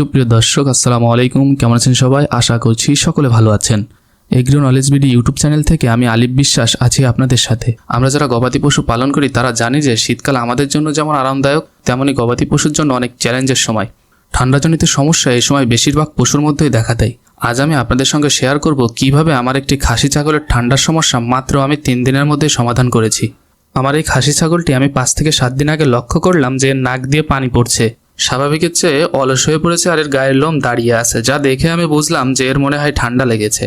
সুপ্রিয় দর্শক, আসসালামু আলাইকুম। কেমন আছেন সবাই? আশা করছি সকলে ভালো আছেন। Agro knowledge BD YouTube channel থেকে আমি আলিফ বিশ্বাস আছি আপনাদের সাথে। আমরা যারা গবাদি পশু পালন করি, তারা জানি যে শীতকাল আমাদের জন্য যেমন আরামদায়ক তেমনই গবাদি পশুর জন্য অনেক চ্যালেঞ্জের সময়। ঠান্ডাজনিত সমস্যা এই সময় বেশিরভাগ পশুর মধ্যেই দেখা দেয়। আজ আমি আপনাদের সঙ্গে শেয়ার করব কীভাবে আমার একটি খাসি ছাগলের ঠান্ডার সমস্যা মাত্র আমি তিন দিনের মধ্যে সমাধান করেছি। আমার এই খাসি ছাগলটি আমি পাঁচ থেকে সাত দিন আগে লক্ষ্য করলাম যে নাক দিয়ে পানি পড়ছে। স্বাভাবিকের চেয়ে অলস হয়ে পড়েছে আর এর গায়ের লোম দাঁড়িয়ে আছে, যা দেখে আমি বুঝলাম যে এর মনে হয় ঠান্ডা লেগেছে।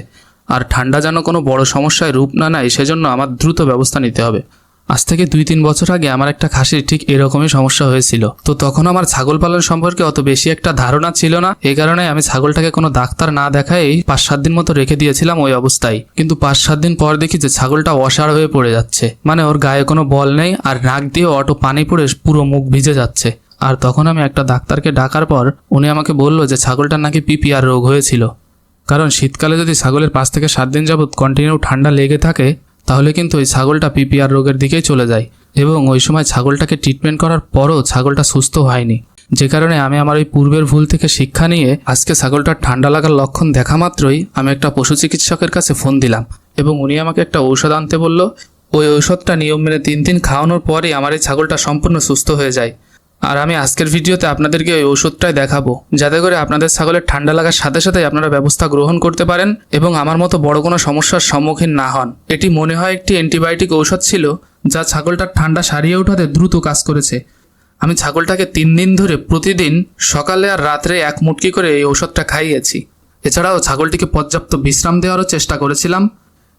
আর ঠান্ডা যেন কোনো বড় সমস্যায় রূপ না নেয়, সেজন্য আমার দ্রুত ব্যবস্থা নিতে হবে। আজ থেকে দুই তিন বছর আগে আমার একটা খাসির ঠিক এরকমই সমস্যা হয়েছিল। তো তখন আমার ছাগল পালন সম্পর্কে অত বেশি একটা ধারণা ছিল না। এই কারণে আমি ছাগলটাকে কোনো ডাক্তার না দেখাই পাঁচ সাত দিন মতো রেখে দিয়েছিলাম ওই অবস্থায়। কিন্তু পাঁচ সাত দিন পর দেখি যে ছাগলটা অসাড় হয়ে পড়ে যাচ্ছে। মানে ওর গায়ে কোনো বল নেই আর নাক দিয়ে অটো পানি পড়ে পুরো মুখ ভিজে যাচ্ছে। আর তখন আমি একটা ডাক্তারকে ডাকার পর উনি আমাকে বলল যে ছাগলটার নাকি পিপিআর রোগ হয়েছিল। কারণ শীতকালে যদি ছাগলের পাঁচ থেকে সাত দিন যাবৎ কন্টিনিউ ঠান্ডা লেগে থাকে, তাহলে কিন্তু ওই ছাগলটা পিপিআর রোগের দিকেই চলে যায় এবং ওই সময় ছাগলটাকে ট্রিটমেন্ট করার পরও ছাগলটা সুস্থ হয়নি। যে কারণে আমি আমার ওই পূর্বের ভুল থেকে শিক্ষা নিয়ে আজকে ছাগলটার ঠান্ডা লাগার লক্ষণ দেখা মাত্রই আমি একটা পশু চিকিৎসকের কাছে ফোন দিলাম এবং উনি আমাকে একটা ঔষধ আনতে বলল, ওই ঔষধটা নিয়ম মেনে তিন দিন খাওয়ানোর পরেই আমার এই ছাগলটা সম্পূর্ণ সুস্থ হয়ে যায়। আর আমি আজকের ভিডিওতে আপনাদেরকে ওই ওষুধটাই দেখাবো, যাতে করে আপনাদের ছাগলের ঠান্ডা লাগার সাথে সাথে আপনারা ব্যবস্থা গ্রহণ করতে পারেন এবং আমার মতো বড় কোনো সমস্যার সম্মুখীন না হন। এটি মনে হয় একটি অ্যান্টিবায়োটিক ঔষধ ছিল, যা ছাগলটার ঠান্ডা সারিয়ে ওঠাতে দ্রুত কাজ করেছে। আমি ছাগলটাকে তিন দিন ধরে প্রতিদিন সকালে আর রাত্রে এক মুটকি করে এই ঔষধটা খাইয়েছি। এছাড়াও ছাগলটিকে পর্যাপ্ত বিশ্রাম দেওয়ারও চেষ্টা করেছিলাম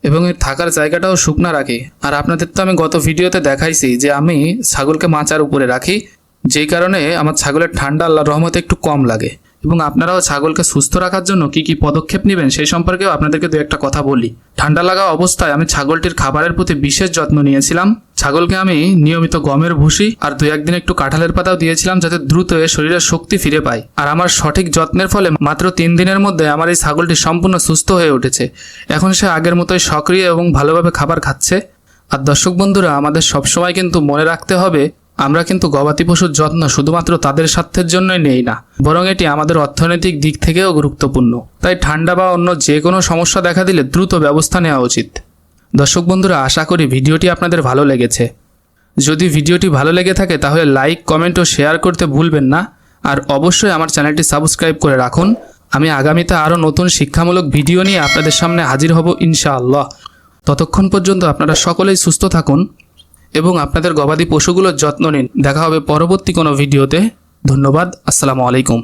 এবং এর থাকার জায়গাটাও শুকনা রাখি। আর আপনাদের তো আমি গত ভিডিওতে দেখাইছি যে আমি ছাগলকে মাচার উপরে রাখি। যেই কারণে আমার ছাগলের ঠান্ডা আল্লাহর রহমতে একটু কম লাগে। এবং আপনারাও ছাগলকে সুস্থ রাখার জন্য কি কি পদক্ষেপ নেবেন সেই সম্পর্কেও আপনাদেরকে দু একটা কথা বলি। ঠান্ডা লাগা অবস্থায় আমি ছাগলটির খাবারের প্রতি বিশেষ যত্ন নিয়েছিলাম। ছাগলকে আমি নিয়মিত গমের ভুসি আর দু একদিন একটু কাঁঠালের পাতাও দিয়েছিলাম যাতে দ্রুত এ শরীরের শক্তি ফিরে পায়। আর আমার সঠিক যত্নের ফলে মাত্র তিন দিনের মধ্যে আমার এই ছাগলটি সম্পূর্ণ সুস্থ হয়ে উঠেছে। এখন সে আগের মতোই সক্রিয় এবং ভালোভাবে খাবার খাচ্ছে। আর দর্শক বন্ধুরা, আমাদের সবসময় কিন্তু মনে রাখতে হবে আমরা কিন্তু গবাদি পশুর যত্ন শুধুমাত্র তাদের স্বার্থের জন্যই নেই না, বরং এটি আমাদের অর্থনৈতিক দিক থেকেও গুরুত্বপূর্ণ। তাই ঠান্ডা বা অন্য যে কোনো সমস্যা দেখা দিলে দ্রুত ব্যবস্থা নেওয়া উচিত। দর্শক বন্ধুরা, আশা করি ভিডিওটি আপনাদের ভালো লেগেছে। যদি ভিডিওটি ভালো লেগে থাকে, তাহলে লাইক, কমেন্ট ও শেয়ার করতে ভুলবেন না। আর অবশ্যই আমার চ্যানেলটি সাবস্ক্রাইব করে রাখুন। আমি আগামীতে আরও নতুন শিক্ষামূলক ভিডিও নিয়ে আপনাদের সামনে হাজির হব ইনশাআল্লাহ। ততক্ষণ পর্যন্ত আপনারা সকলেই সুস্থ থাকুন। এবং আপনাদের গবাদি পশুগুলোর যত্ন নিন। দেখা হবে পরবর্তী কোনো ভিডিওতে। ধন্যবাদ। আসসালামু আলাইকুম।